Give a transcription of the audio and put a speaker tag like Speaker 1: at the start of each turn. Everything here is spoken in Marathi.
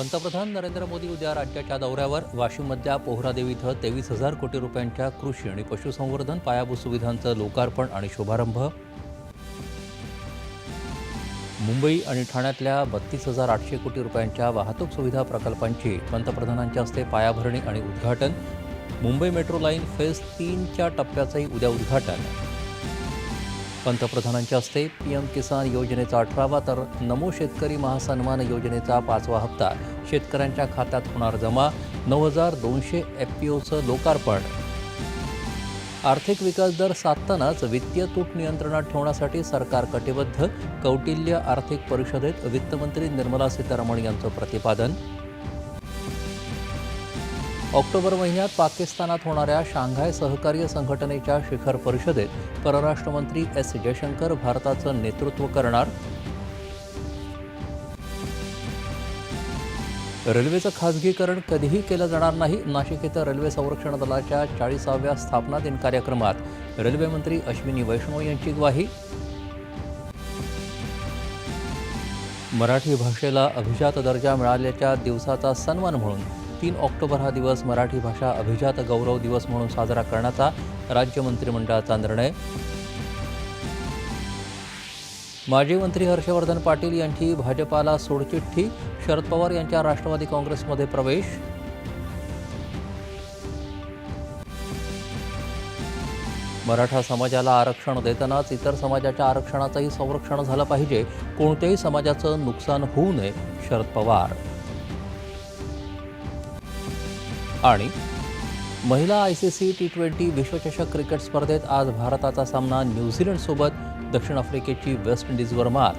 Speaker 1: पंतप्रधान नरेंद्र मोदी उद्या राज्याच्या दौऱ्यावर वाशिममधल्या पोहरादेवी इथं तेवीस हजार कोटी रुपयांच्या कृषी आणि पशुसंवर्धन पायाभूत सुविधांचं लोकार्पण आणि शुभारंभ. मुंबई आणि ठाण्यातल्या बत्तीस हजार आठशे कोटी रुपयांच्या वाहतूक सुविधा प्रकल्पांची पंतप्रधानांच्या हस्ते पायाभरणी आणि उद्घाटन. मुंबई मेट्रो लाईन फेज तीनच्या टप्प्याचंही उद्या उद्घाटन. पंतप्रधानांच्या हस्ते पी एम किसान योजनेचा अठरावा तर नमो शेतकरी महासन्मान योजनेचा पाचवा हप्ता. शेतकऱ्यांच्या खात्यात होणार जमा. नऊ हजार दोनशे एफ पी ओचं लोकार्पण. आर्थिक विकास दर साधतानाच वित्तीय तूट नियंत्रणात ठेवण्यासाठी सरकार कटिबद्ध. कौटिल्य आर्थिक परिषदेत वित्तमंत्री निर्मला सीतारामन यांचं प्रतिपादन. ऑक्टोबर महिन्यात पाकिस्तानात होणाऱ्या शांघाय सहकार्य संघटनेच्या शिखर परिषदेत परराष्ट्रमंत्री एस जयशंकर भारताचं नेतृत्व करणार. रेल्वेचं खासगीकरण कधीही केलं जाणार नाही. नाशिक इथं रेल्वे संरक्षण दलाच्या चाळीसाव्या स्थापना दिन कार्यक्रमात रेल्वेमंत्री अश्विनी वैष्णव यांची ग्वाही. मराठी भाषेला अभिजात दर्जा मिळाल्याच्या दिवसाचा सन्मान म्हणून तीन ऑक्टोबर हा दिवस मराठी भाषा अभिजात गौरव दिवस म्हणून साजरा करण्याचा राज्य मंत्रिमंडळाचा निर्णय. माजी मंत्री हर्षवर्धन पाटील यांची भाजपाला सोडचिठ्ठी शरद पवार यांच्या राष्ट्रवादी काँग्रेसमध्ये प्रवेश. मराठा समाजाला आरक्षण देतानाच इतर समाजाच्या आरक्षणाचंही संरक्षण झालं पाहिजे. कोणत्याही समाजाचं नुकसान होऊ नये शरद पवार. आणि महिला I C C T twenty विश्वचषक क्रिकेट स्पर्धेत आज भारताचा सामना न्यूझीलंडसोबत दक्षिण आफ्रिकेची वेस्ट इंडिजवर मात.